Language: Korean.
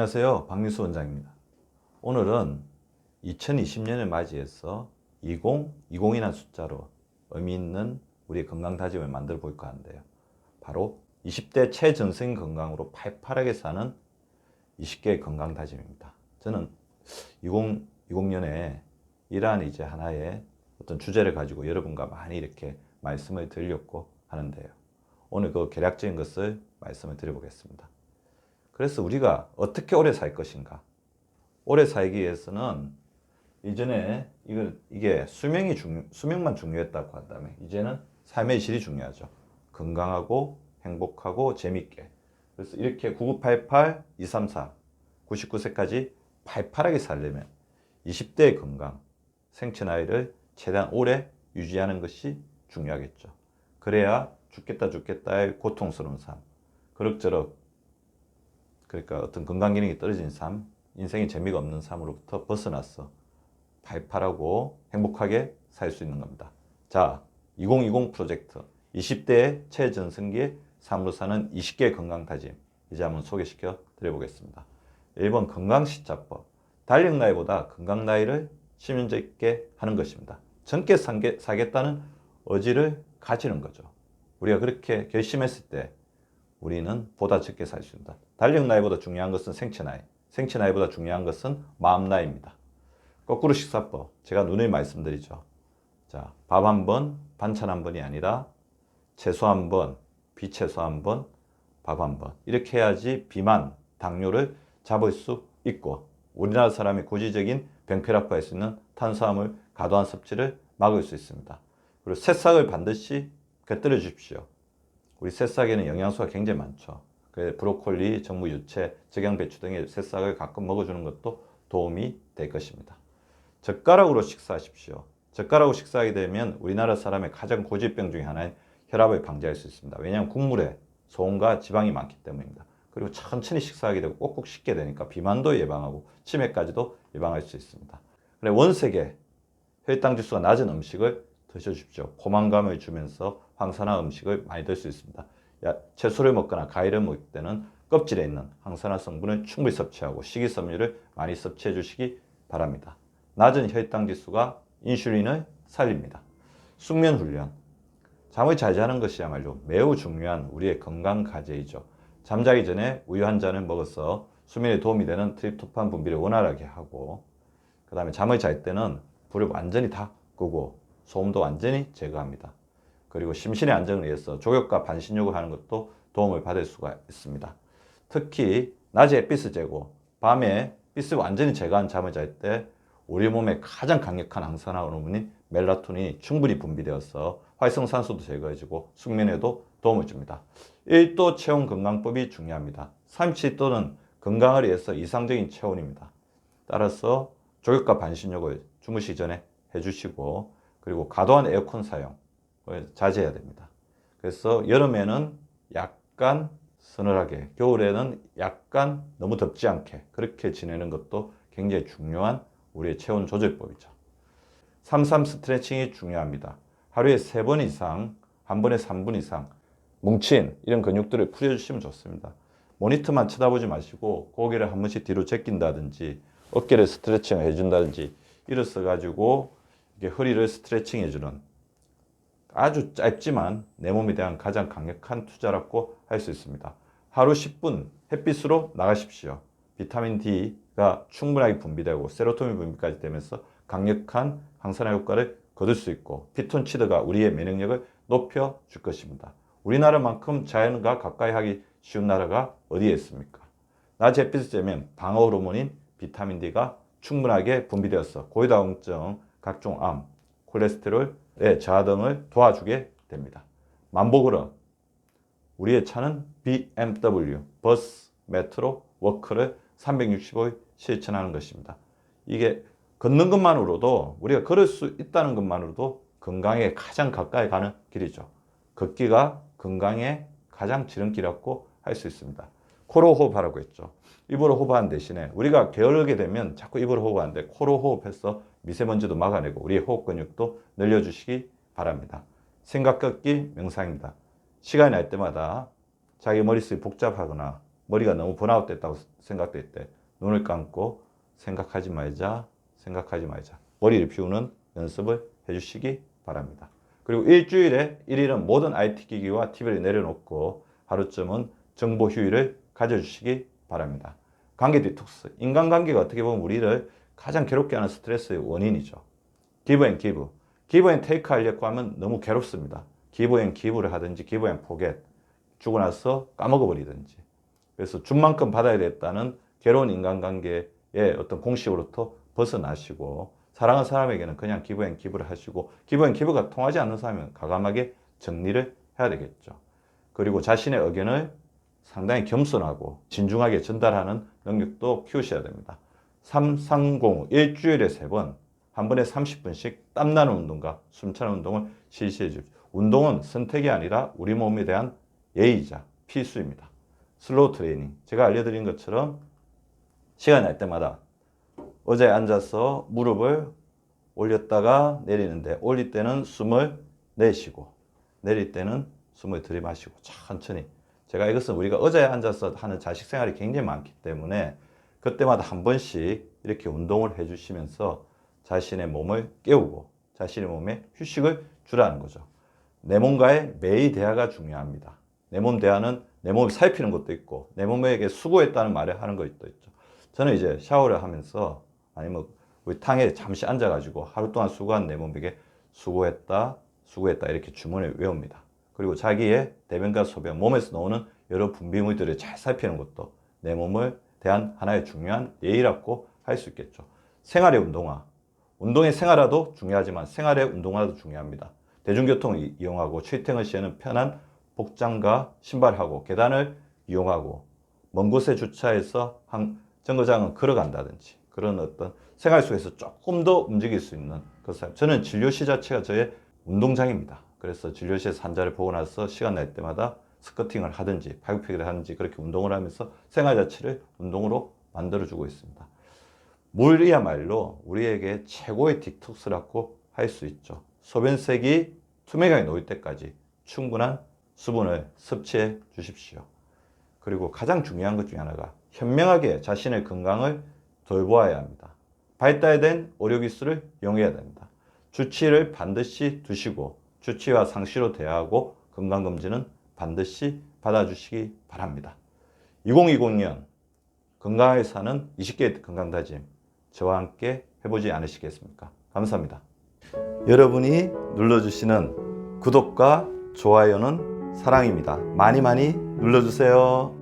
안녕하세요. 박민수 원장입니다. 오늘은 2020년을 맞이해서 2020이라는 숫자로 의미 있는 우리의 건강 다짐을 만들어 볼까 하는데요. 바로 20대 최전생 건강으로 팔팔하게 사는 20개의 건강 다짐입니다. 저는 2020년에 이러한 이제 하나의 어떤 주제를 가지고 여러분과 많이 이렇게 말씀을 드리려고 하는데요. 오늘 그 계략적인 것을 말씀을 드려보겠습니다. 그래서 우리가 어떻게 오래 살 것인가? 오래 살기 위해서는 이전에 이걸 이게 수명이 중 수명만 중요했다고 한다면 이제는 삶의 질이 중요하죠. 건강하고 행복하고 재밌게. 그래서 이렇게 9988, 234, 99세까지 팔팔하게 살려면 20대의 건강, 생체 나이를 최대한 오래 유지하는 것이 중요하겠죠. 그래야 죽겠다 죽겠다의 고통스러운 삶, 그럭저럭 그러니까 어떤 건강 기능이 떨어진 삶, 인생의 재미가 없는 삶으로부터 벗어나서 발팔하고 행복하게 살 수 있는 겁니다. 자, 2020 프로젝트 20대의 최전성기의 삶으로 사는 20개의 건강 다짐 이제 한번 소개시켜 드려보겠습니다. 1번 건강 시작법 달력 나이보다 건강 나이를 시민적 있게 하는 것입니다. 젊게 사겠다는 의지를 가지는 거죠. 우리가 그렇게 결심했을 때 우리는 보다 적게 살 수 있다. 달력 나이보다 중요한 것은 생체 나이, 생체 나이보다 중요한 것은 마음 나이입니다. 거꾸로 식사법, 제가 누누이 말씀드리죠. 자, 밥 한 번, 반찬 한 번이 아니라 채소 한 번, 비채소 한 번, 밥 한 번. 이렇게 해야지 비만, 당뇨를 잡을 수 있고 우리나라 사람이 고지적인 병폐라고 할 수 있는 탄수화물 과도한 섭취를 막을 수 있습니다. 그리고 새싹을 반드시 곁들여 주십시오. 우리 새싹에는 영양소가 굉장히 많죠. 그 브로콜리, 전무 유채, 적양 배추 등의 새싹을 가끔 먹어주는 것도 도움이 될 것입니다. 젓가락으로 식사하십시오. 젓가락으로 식사하게 되면 우리나라 사람의 가장 고질병 중에 하나인 혈압을 방지할 수 있습니다. 왜냐하면 국물에 소금과 지방이 많기 때문입니다. 그리고 천천히 식사하게 되고 꼭꼭 씹게 되니까 비만도 예방하고 치매까지도 예방할 수 있습니다. 원색의 혈당 지수가 낮은 음식을 드셔주십시오. 포만감을 주면서 황산화 음식을 많이 들 수 있습니다. 채소를 먹거나 과일을 먹을 때는 껍질에 있는 항산화 성분을 충분히 섭취하고 식이섬유를 많이 섭취해 주시기 바랍니다. 낮은 혈당 지수가 인슐린을 살립니다. 숙면 훈련. 잠을 잘 자는 것이야말로 매우 중요한 우리의 건강 과제이죠. 잠자기 전에 우유 한 잔을 먹어서 수면에 도움이 되는 트립토판 분비를 원활하게 하고 그 다음에 잠을 잘 때는 불을 완전히 다 끄고 소음도 완전히 제거합니다. 그리고 심신의 안정을 위해서 조격과 반신욕을 하는 것도 도움을 받을 수가 있습니다. 특히 낮에 햇빛을 쬐고 밤에 빛을 완전히 제거한 잠을 잘 때 우리 몸에 가장 강력한 항산화 호르몬인 멜라토닌이 충분히 분비되어서 활성산소도 제거해주고 숙면에도 도움을 줍니다. 1도 체온 건강법이 중요합니다. 37도는 건강을 위해서 이상적인 체온입니다. 따라서 조격과 반신욕을 주무시기 전에 해주시고 그리고 과도한 에어컨 사용 자제해야 됩니다. 그래서 여름에는 약간 서늘하게, 겨울에는 약간 너무 덥지 않게 그렇게 지내는 것도 굉장히 중요한 우리의 체온 조절법이죠. 33 스트레칭이 중요합니다. 하루에 3번 이상, 한 번에 3분 이상 뭉친 이런 근육들을 풀어주시면 좋습니다. 모니터만 쳐다보지 마시고 고개를 한 번씩 뒤로 제낀다든지 어깨를 스트레칭을 해준다든지 일어서 가지고 허리를 스트레칭 해주는 아주 짧지만 내 몸에 대한 가장 강력한 투자라고 할 수 있습니다. 하루 10분 햇빛으로 나가십시오. 비타민 D가 충분하게 분비되고 세로토닌 분비까지 되면서 강력한 항산화 효과를 거둘 수 있고 피톤치드가 우리의 면역력을 높여 줄 것입니다. 우리나라만큼 자연과 가까이 하기 쉬운 나라가 어디에 있습니까? 낮에 햇빛을 쬐면 방어 호르몬인 비타민 D가 충분하게 분비되어서 고위다공증, 각종 암, 콜레스테롤의 저하 등을 도와주게 됩니다. 만복으로 우리의 차는 BMW, 버스, 메트로, 워크를 365일 실천하는 것입니다. 이게 걷는 것만으로도 우리가 걸을 수 있다는 것만으로도 건강에 가장 가까이 가는 길이죠. 걷기가 건강에 가장 지름길이라고 할 수 있습니다. 코로 호흡하라고 했죠. 입으로 호흡하는 대신에 우리가 게으르게 되면 자꾸 입으로 호흡하는데 코로 호흡해서 미세먼지도 막아내고 우리의 호흡 근육도 늘려주시기 바랍니다. 생각 걷기 명상입니다. 시간이 날 때마다 자기 머릿속이 복잡하거나 머리가 너무 번아웃 됐다고 생각될 때 눈을 감고 생각하지 말자, 생각하지 말자. 머리를 비우는 연습을 해주시기 바랍니다. 그리고 일주일에 1일은 모든 IT 기기와 TV를 내려놓고 하루쯤은 정보 휴일을 가져주시기 바랍니다. 관계 디톡스. 인간관계가 어떻게 보면 우리를 가장 괴롭게 하는 스트레스의 원인이죠. 기브 앤 기브. 기브 앤 테이크 하려고 하면 너무 괴롭습니다. 기브 앤 기브를 하든지 기브 앤 포겟. 주고 나서 까먹어버리든지. 그래서 준 만큼 받아야 됐다는 괴로운 인간관계의 어떤 공식으로부터 벗어나시고 사랑하는 사람에게는 그냥 기브 앤 기브를 하시고 기브 앤 기브가 통하지 않는 사람은 과감하게 정리를 해야 되겠죠. 그리고 자신의 의견을 상당히 겸손하고 진중하게 전달하는 능력도 키우셔야 됩니다. 330 일주일에 세 번, 한 번에 30분씩 땀나는 운동과 숨차는 운동을 실시해 주십시오. 운동은 선택이 아니라 우리 몸에 대한 예의이자 필수입니다. 슬로우 트레이닝. 제가 알려드린 것처럼 시간 날 때마다 어제 앉아서 무릎을 올렸다가 내리는데 올릴 때는 숨을 내쉬고 내릴 때는 숨을 들이마시고 천천히 제가 이것은 우리가 어제 앉아서 하는 자식 생활이 굉장히 많기 때문에 그때마다 한 번씩 이렇게 운동을 해주시면서 자신의 몸을 깨우고 자신의 몸에 휴식을 주라는 거죠. 내 몸과의 매일 대화가 중요합니다. 내 몸 대화는 내 몸을 살피는 것도 있고 내 몸에게 수고했다는 말을 하는 것도 있죠. 저는 이제 샤워를 하면서 아니면 우리 탕에 잠시 앉아가지고 하루 동안 수고한 내 몸에게 수고했다, 수고했다 이렇게 주문을 외웁니다. 그리고 자기의 대변과 소변, 몸에서 나오는 여러 분비물들을 잘 살피는 것도 내 몸을 대한 하나의 중요한 예의라고 할 수 있겠죠. 생활의 운동화. 운동의 생활화도 중요하지만 생활의 운동화도 중요합니다. 대중교통 을 이용하고 출퇴근 시에는 편한 복장과 신발하고 계단을 이용하고 먼 곳에 주차해서 한 정거장은 걸어간다든지 그런 어떤 생활 속에서 조금 더 움직일 수 있는 것을 저는 진료실 자체가 저의 운동장입니다. 그래서 진료실에서 환자를 보고 나서 시간 날 때마다 스커팅을 하든지 팔굽혀기를 하든지 그렇게 운동을 하면서 생활 자체를 운동으로 만들어주고 있습니다. 물이야말로 우리에게 최고의 디톡스라고 할 수 있죠. 소변색이 투명하게 놓일 때까지 충분한 수분을 섭취해 주십시오. 그리고 가장 중요한 것 중에 하나가 현명하게 자신의 건강을 돌보아야 합니다. 발달된 의료기술을 이용해야 됩니다. 주치를 반드시 두시고 주치와 상시로 대하고 건강검진은 반드시 받아주시기 바랍니다. 2020년 건강하게 사는 20개의 건강다짐 저와 함께 해보지 않으시겠습니까? 감사합니다. 여러분이 눌러주시는 구독과 좋아요는 사랑입니다. 많이 많이 눌러주세요.